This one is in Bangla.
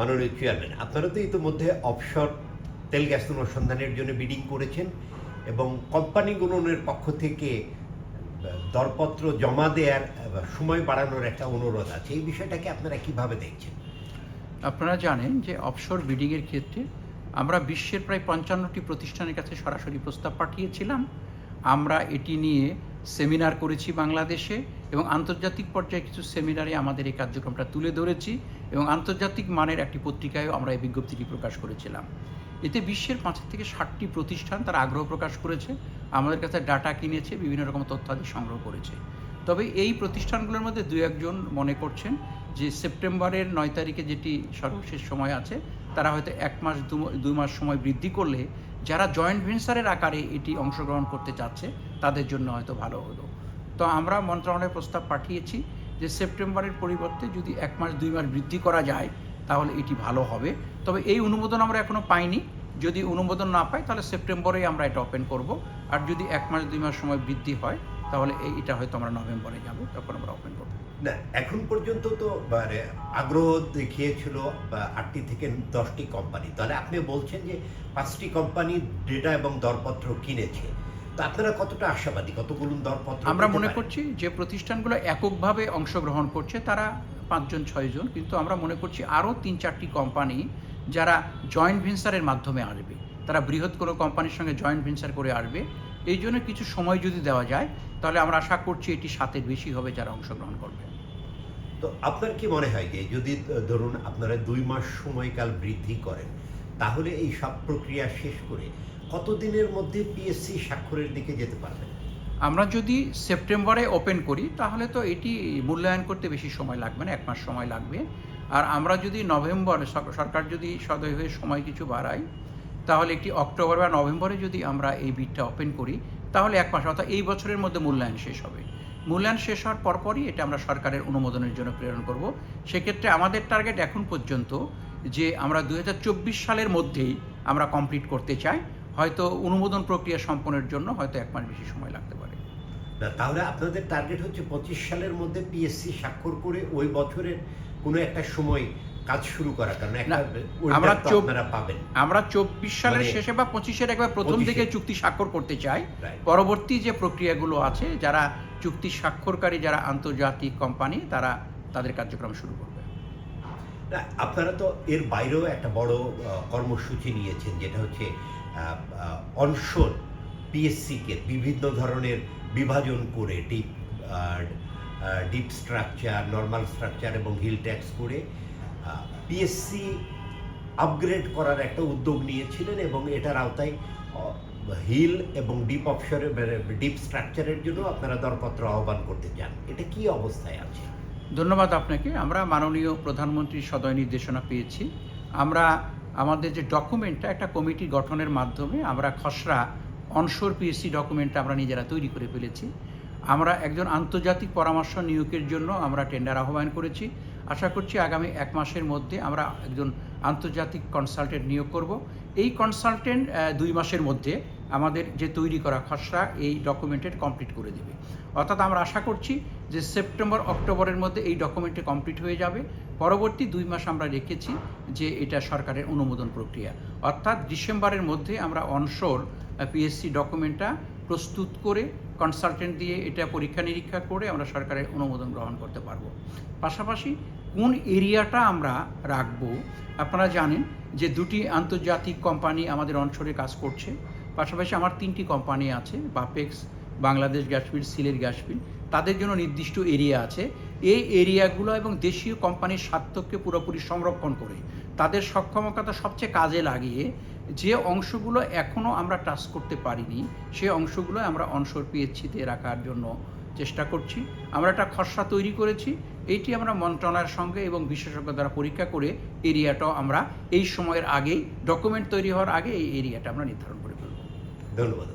মাননীয় চেয়ারম্যান আপনারা তো ইতিমধ্যে অফশোর তেল গ্যাস অনুসন্ধানের জন্য বিডিং করেছেন এবং কোম্পানিগুলোর পক্ষ থেকে দরপত্র জমা দেওয়ার সময় বাড়ানোর একটা অনুরোধ আছে। এই বিষয়টাকে আপনারা কীভাবে দেখছেন? আপনারা জানেন যে অফশোর বিডিংয়ের ক্ষেত্রে আমরা বিশ্বের প্রায় পঞ্চান্নটি প্রতিষ্ঠানের কাছে সরাসরি প্রস্তাব পাঠিয়েছিলাম। আমরা এটি নিয়ে সেমিনার করেছি বাংলাদেশে এবং আন্তর্জাতিক পর্যায়ে কিছু সেমিনারে আমাদের এই কার্যক্রমটা তুলে ধরেছি এবং আন্তর্জাতিক মানের একটি পত্রিকায়ও আমরা এই বিজ্ঞপ্তিটি প্রকাশ করেছিলাম। এতে বিশ্বের পাঁচ থেকে ষাটটি প্রতিষ্ঠান তারা আগ্রহ প্রকাশ করেছে, আমাদের কাছে ডাটা কিনেছে, বিভিন্ন রকম তথ্যাদি সংগ্রহ করেছে। তবে এই প্রতিষ্ঠানগুলোর মধ্যে দু একজন মনে করছেন যে সেপ্টেম্বরের নয় তারিখে যেটি সর্বশেষ সময় আছে, তারা হয়তো এক মাস দুই মাস সময় বৃদ্ধি করলে যারা জয়েন্ট ভেঞ্চারের আকারে এটি অংশগ্রহণ করতে চাচ্ছে, তাদের জন্য হয়তো ভালো হলো। তো আমরা মন্ত্রণালয়ে প্রস্তাব পাঠিয়েছি যে সেপ্টেম্বরের পরিবর্তে যদি এক মাস, দুই মাস বৃদ্ধি করা যায়, তাহলে এটি ভালো হবে। তবে এই অনুমোদন আমরা এখনও পাইনি। যদি অনুমোদন না পাই, তাহলে সেপ্টেম্বরেই আমরা এটা ওপেন করব। আর যদি এক মাস, দুই মাস সময় বৃদ্ধি হয় তাহলে এই- এটা হয়তো আমরা নভেম্বরে যাব তখন আমরা ওপেন করব। না এখন পর্যন্ত তো মানে আগ্রহ দেখিয়েছিল আটটি থেকে দশটি কোম্পানি তাহলে আপনি বলছেন যে পাঁচটি কোম্পানি ডেটা এবং দরপত্র কিনেছে। তো আপনারা কতটা আশাবাদী? কতগুলো দরপত্র আমরা মনে করছি যে প্রতিষ্ঠানগুলো এককভাবে অংশগ্রহণ করছে তারা পাঁচজন ছয়জন কিন্তু আমরা মনে করছি আরও তিন চারটি কোম্পানি যারা জয়েন্ট ভেঞ্চারের মাধ্যমে আসবে। তারা বৃহৎ কোনো কোম্পানির সঙ্গে জয়েন্ট ভেঞ্চার করে আসবে। এই জন্য কিছু সময় যদি দেওয়া যায় তাহলে আমরা আশা করছি এটি সাতের বেশি হবে যারা অংশগ্রহণ করবে। তো আপনার কি মনে হয় যে যদি ধরুন আপনারা দুই মাস সময়কাল বৃদ্ধি করেন তাহলে এই সব প্রক্রিয়া শেষ করে কতদিনের মধ্যে পিএসসি স্বাক্ষরের দিকে যেতে পারবেন? আমরা যদি সেপ্টেম্বরে ওপেন করি তাহলে তো এটি মূল্যায়ন করতে বেশি সময় লাগবে না এক মাস সময় লাগবে। আর আমরা যদি নভেম্বর সরকার যদি সদয় হয়ে সময় কিছু বাড়ায় তাহলে একটি অক্টোবর বা নভেম্বরে যদি আমরা এই বিটটা ওপেন করি, তাহলে এক মাস অর্থাৎ এই বছরের মধ্যে মূল্যায়ন শেষ হবে। মূল্যায়ন শেষ হওয়ার পরপরই এটা আমরা সরকারের অনুমোদনের জন্য প্রেরণ করব। সেক্ষেত্রে আমাদের টার্গেট এখন পর্যন্ত যে আমরা দু হাজার চব্বিশ সালের মধ্যেই আমরা কমপ্লিট করতে চাই, হয়তো অনুমোদন প্রক্রিয়া সম্পন্নের জন্য হয়তো এক মাস বেশি সময় লাগতে পারে। তাহলে আপনাদের টার্গেট হচ্ছে পঁচিশ সালের মধ্যে পিএসসি স্বাক্ষর করে ওই বছরের কোনো একটা সময় কাজ শুরু করা কারণ আমরা আপনারা পাবেন। আমরা চব্বিশ সালের মানে- শেষে বা পঁচিশের একবার প্রথম 25 দিকে চুক্তি স্বাক্ষর করতে চাই। পরবর্তী যে প্রক্রিয়াগুলো আছে যারা চুক্তি স্বাক্ষরকারী যারা আন্তর্জাতিক কোম্পানি তারা তাদের কার্যক্রম শুরু করবে। আপনারা তো এর বাইরেও একটা বড় কর্মসূচি নিয়েছেন যেটা হচ্ছে অনশোর পিএসসিকে বিভিন্ন ধরনের বিভাজন করে deep deep structure normal structure এবং হিল ট্যাক্স করে পিএসসি আপগ্রেড করার একটা উদ্যোগ নিয়েছিলেন এবং এটার আওতায় হিল এবং ডিপ অফশোরে ডিপ স্ট্রাকচারের জন্য আপনারা দরপত্র আহ্বান করতে চান। এটা কি অবস্থায় আছে? ধন্যবাদ আপনাকে। আমরা মাননীয় প্রধানমন্ত্রীর সদয় নির্দেশনা পেয়েছি। আমরা আমাদের যে ডকুমেন্টটা, একটা কমিটি গঠনের মাধ্যমে আমরা খসড়া অনশোর পিএসসি ডকুমেন্টটা আমরা নিজেরা তৈরি করে ফেলেছি। আমরা একজন আন্তর্জাতিক পরামর্শ নিয়োগের জন্য আমরা টেন্ডার আহ্বান করেছি। আশা করছি আগামী এক মাসের মধ্যে আমরা একজন আন্তর্জাতিক কনসালটেন্ট নিয়োগ করব। এই কনসালটেন্ট দুই মাসের মধ্যে আমাদের যে তৈরি করা খসড়া, এই ডকুমেন্টের কমপ্লিট করে দেবে। অর্থাৎ আমরা আশা করছি যে সেপ্টেম্বর, অক্টোবরের মধ্যে এই ডকুমেন্টটি কমপ্লিট হয়ে যাবে। পরবর্তী দুই মাস আমরা রেখেছি যে এটা সরকারের অনুমোদন প্রক্রিয়া। অর্থাৎ ডিসেম্বরের মধ্যে আমরা অনশোর পিএসসি ডকুমেন্টটা প্রস্তুত করে কনসালটেন্ট দিয়ে এটা পরীক্ষা নিরীক্ষা করে আমরা সরকারের অনুমোদন গ্রহণ করতে পারব। পাশাপাশি কোন এরিয়াটা আমরা রাখব, আপনারা জানেন যে দুটি আন্তর্জাতিক কোম্পানি আমাদের অঞ্চলে কাজ করছে। পাশাপাশি আমার তিনটি কোম্পানি আছে বাপেক্স বাংলাদেশ গ্যাসফিল্ড সিলেট গ্যাসফিল্ড তাদের জন্য নির্দিষ্ট এরিয়া আছে। এই এরিয়াগুলো এবং দেশীয় কোম্পানির স্বার্থকে পুরোপুরি সংরক্ষণ করে, তাদের সক্ষমতা সবচেয়ে কাজে লাগিয়ে যে অংশগুলো এখনও আমরা টাচ করতে পারিনি, সে অংশগুলো আমরা অনসর পিএইচসিতে রাখার জন্য চেষ্টা করছি। আমরা একটা খসড়া তৈরি করেছি এটি আমরা মন্ত্রণালয়ের সঙ্গে এবং বিশেষজ্ঞ দ্বারা পরীক্ষা করে এরিয়াটাও আমরা এই সময়ের আগেই ডকুমেন্ট তৈরি হওয়ার আগে এই এরিয়াটা আমরা নির্ধারণ করে ফেলব। ধন্যবাদ।